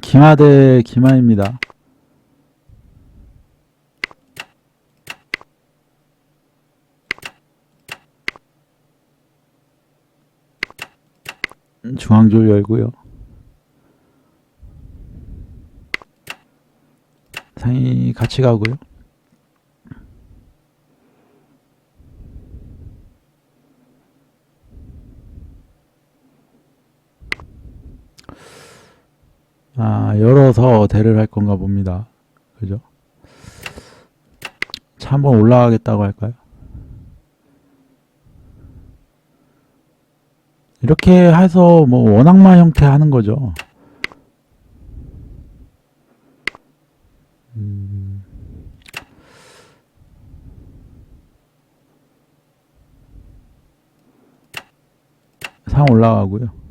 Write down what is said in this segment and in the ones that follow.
김하 대 김하입니다. 중앙줄 열고요. 상이 같이 가고요. 아, 열어서 대를 할 건가 봅니다. 그죠? 차 한번 올라가겠다고 할까요? 이렇게 해서 뭐 원악마 형태 하는 거죠. 음. 상 올라가고요.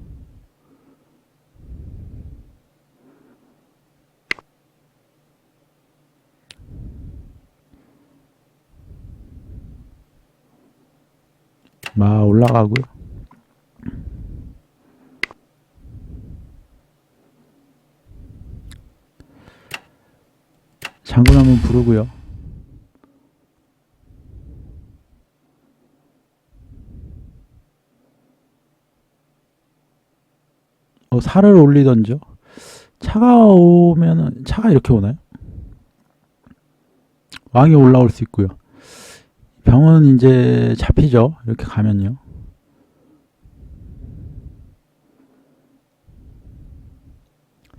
마 올라가고요. 장군 한번 부르고요. 어, 살을 올리던죠. 차가 오면은 차가 이렇게 오나요? 왕이 올라올 수 있고요. 병은 이제 잡히죠. 이렇게 가면요.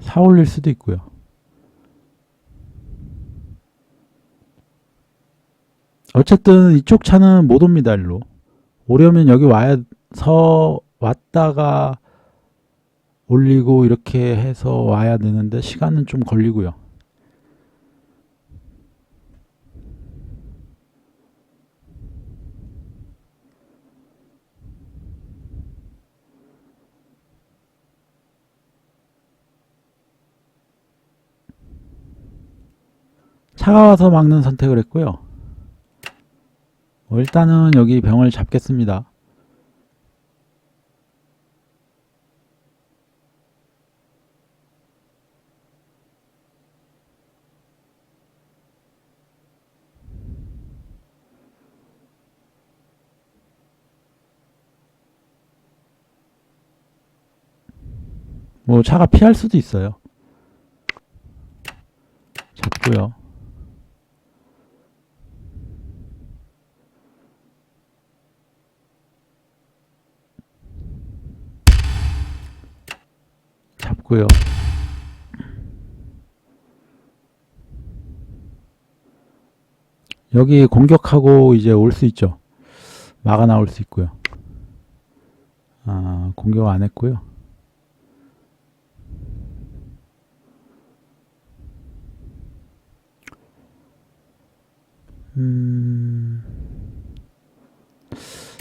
사 올릴 수도 있고요. 어쨌든 이쪽 차는 못 옵니다, 일로. 오려면 여기 와서 왔다가 올리고 이렇게 해서 와야 되는데 시간은 좀 걸리고요. 차가 와서 막는 선택을 했고요. 어, 일단은 여기 병을 잡겠습니다. 뭐 차가 피할 수도 있어요. 잡고요. 잡고요. 여기 공격하고 이제 올 수 있죠. 막아 나올 수 있고요. 아, 공격 안 했고요. 음,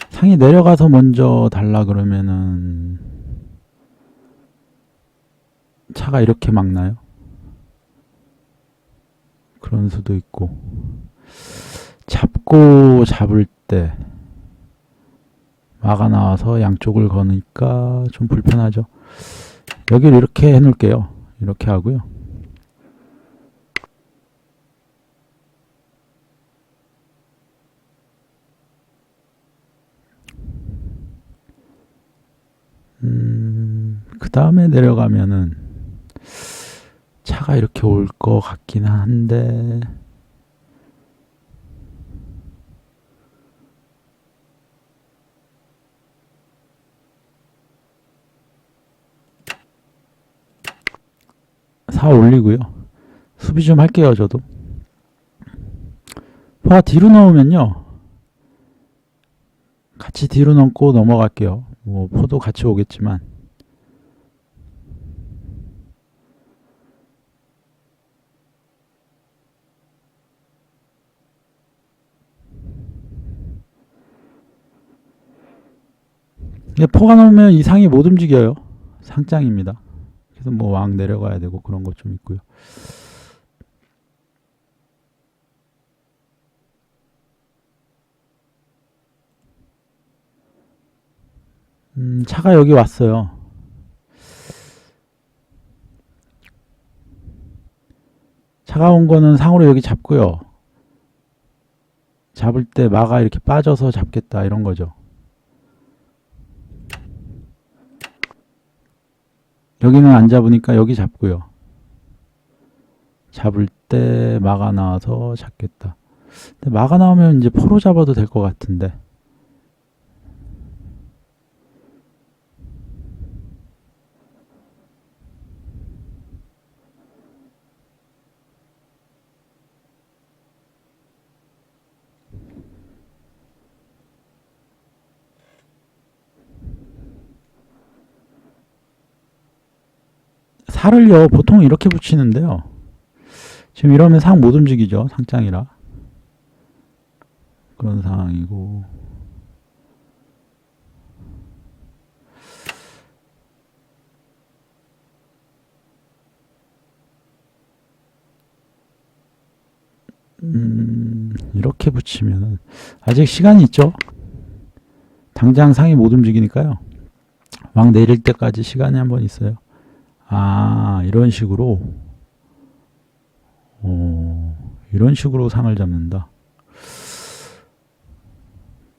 상이 내려가서 먼저 달라 그러면은 차가 이렇게 막 나요? 그런 수도 있고 잡고 잡을 때 막아 나와서 양쪽을 거니까 좀 불편하죠. 여기를 이렇게 해 놓을게요. 이렇게 하고요. 음, 그 다음에 내려가면은 차가 이렇게 올 것 같긴 한데 사 올리고요. 수비 좀 할게요, 저도. 포가 뒤로 넣으면요. 같이 뒤로 넘고 넘어갈게요. 뭐 포도 같이 오겠지만 근데 포가 넘으면 이 상이 못 움직여요. 상장입니다. 그래서 뭐 왕 내려가야 되고 그런 것 좀 있고요. 음, 차가 여기 왔어요. 차가운 거는 상으로 여기 잡고요. 잡을 때 마가 이렇게 빠져서 잡겠다 이런 거죠. 여기는 안 잡으니까 여기 잡고요. 잡을 때 마가 나와서 잡겠다. 근데 마가 나오면 이제 포로 잡아도 될 것 같은데. 살을요 보통 이렇게 붙이는데요. 지금 이러면 상 못 움직이죠 상장이라 그런 상황이고 음, 이렇게 붙이면은 아직 시간이 있죠. 당장 상이 못 움직이니까요. 왕 내릴 때까지 시간이 한 번 있어요. 아, 이런 식으로 어, 이런 식으로 상을 잡는다.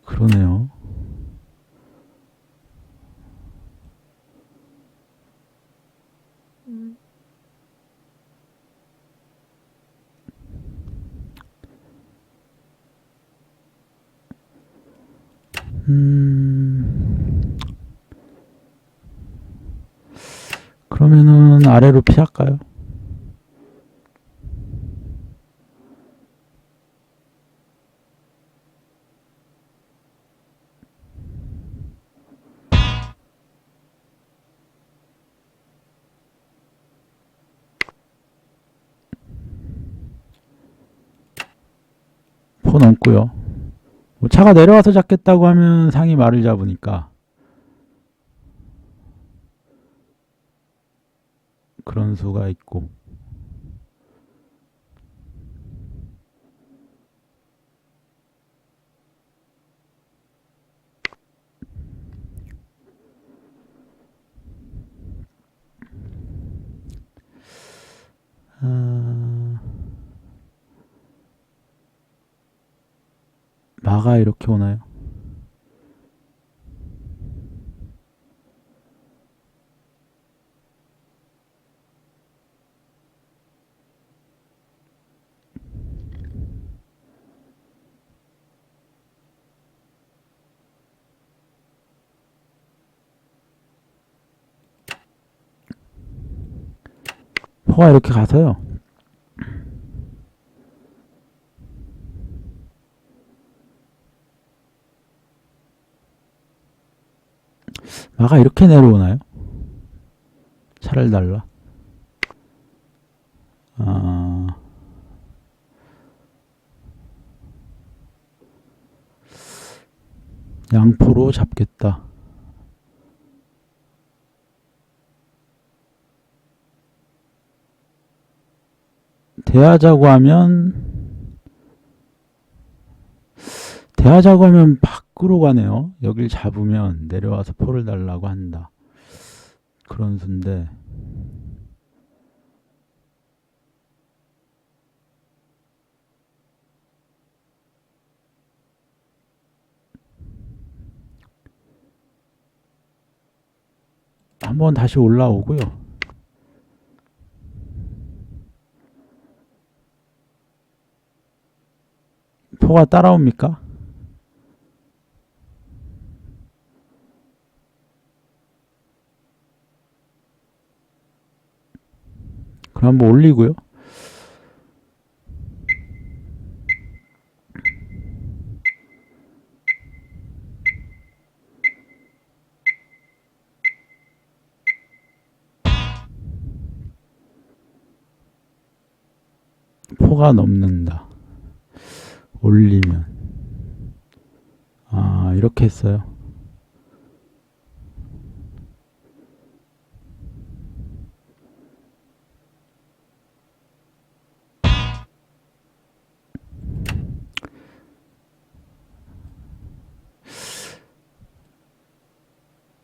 그러네요. 음, 그러면은 아래로 피할까요? 포 넘고요. 뭐 차가 내려와서 잡겠다고 하면 상이 말을 잡으니까 그런 수가 있고 아, 마가 이렇게 오나요? 포가 이렇게 가서요. 마가 이렇게 내려오나요? 차를 달라. 아, 양포로 잡겠다. 대하자고 하면 대하자고 하면 밖으로 가네요. 여길 잡으면 내려와서 포를 달라고 한다. 그런 수인데 한번 다시 올라오고요. 포가 따라옵니까? 그럼 한번 올리고요. 포가 넘는다. 올리면. 아, 이렇게 했어요.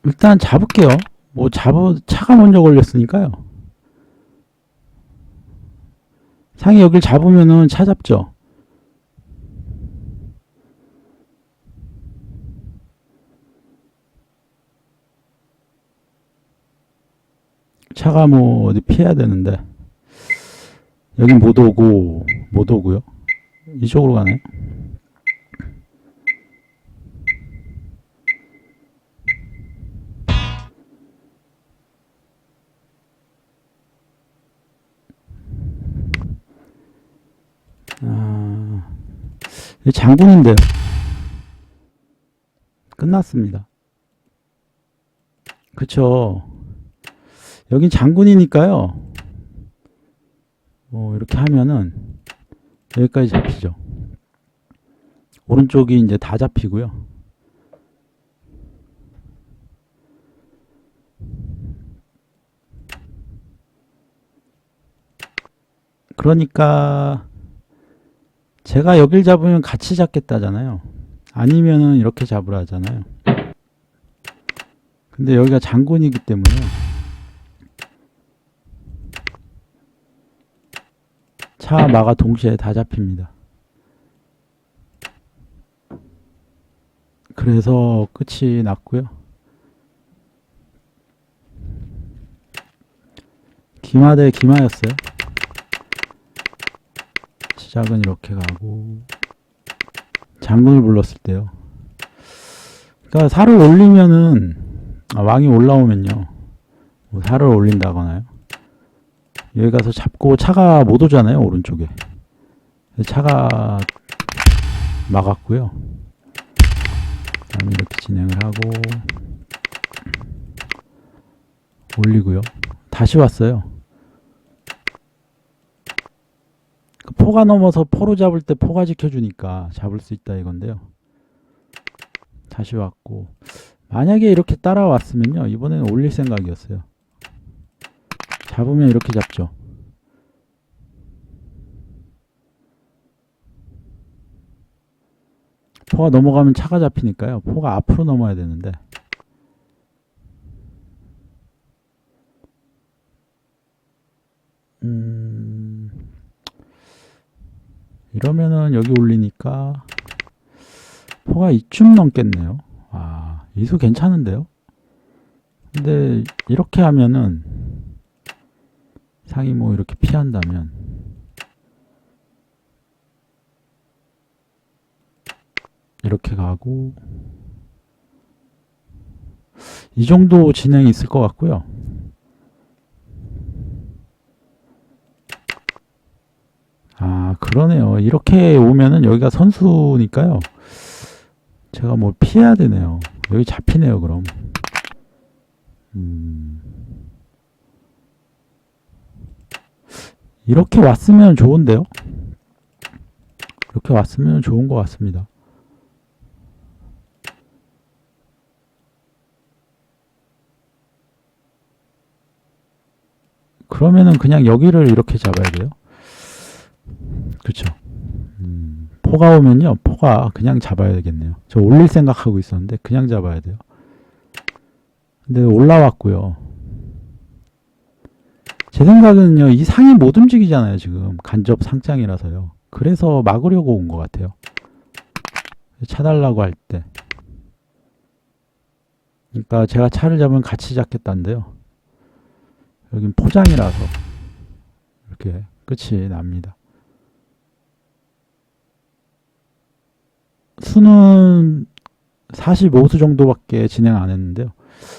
일단 잡을게요. 뭐 잡어 차가 먼저 걸렸으니까요. 상이 여길 잡으면은 차 잡죠. 차가 뭐 어디 피해야 되는데 여긴 못 오고 못 오고요. 이쪽으로 가네. 아, 이 장군인데요. 끝났습니다. 그쵸. 여긴 장군이니까요. 뭐 이렇게 하면은 여기까지 잡히죠. 오른쪽이 이제 다 잡히고요. 그러니까 제가 여길 잡으면 같이 잡겠다잖아요. 아니면은 이렇게 잡으라 하잖아요. 근데 여기가 장군이기 때문에 차 마가 동시에 다 잡힙니다. 그래서 끝이 났고요. 기마 대 기마였어요. 시작은 이렇게 가고 장군을 불렀을 때요. 그러니까 살을 올리면은 아, 왕이 올라오면요. 뭐 살을 올린다거나요. 여기 가서 잡고 차가 못 오잖아요 오른쪽에. 차가 막았고요. 그다음에 이렇게 진행을 하고 올리고요. 다시 왔어요. 그 포가 넘어서 포로 잡을 때 포가 지켜주니까 잡을 수 있다 이건데요. 다시 왔고 만약에 이렇게 따라왔으면요 이번에는 올릴 생각이었어요 잡으면 이렇게 잡죠. 포가 넘어가면 차가 잡히니까요. 포가 앞으로 넘어야 되는데. 음, 이러면은 여기 올리니까 포가 이쯤 넘겠네요. 아, 이수 괜찮은데요? 근데 이렇게 하면은 상이 뭐 이렇게 피한다면 이렇게 가고 이 정도 진행이 있을 것 같고요. 아 그러네요. 이렇게 오면은 여기가 선수니까요. 제가 뭘 피해야 되네요. 여기 잡히네요. 그럼. 음. 이렇게 왔으면 좋은데요? 이렇게 왔으면 좋은 것 같습니다. 그러면은 그냥 여기를 이렇게 잡아야 돼요. 그쵸. 음, 포가 오면요. 포가 그냥 잡아야 되겠네요. 저 올릴 생각하고 있었는데 그냥 잡아야 돼요. 근데 올라왔고요. 제 생각은요, 이 상이 못 움직이잖아요, 지금. 간접 상장이라서요. 그래서 막으려고 온 것 같아요. 차달라고 할 때. 그러니까 제가 차를 잡으면 같이 잡겠다는데요. 여긴 포장이라서 이렇게 끝이 납니다. 수는 45수 정도밖에 진행 안 했는데요.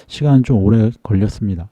시간은 좀 오래 걸렸습니다.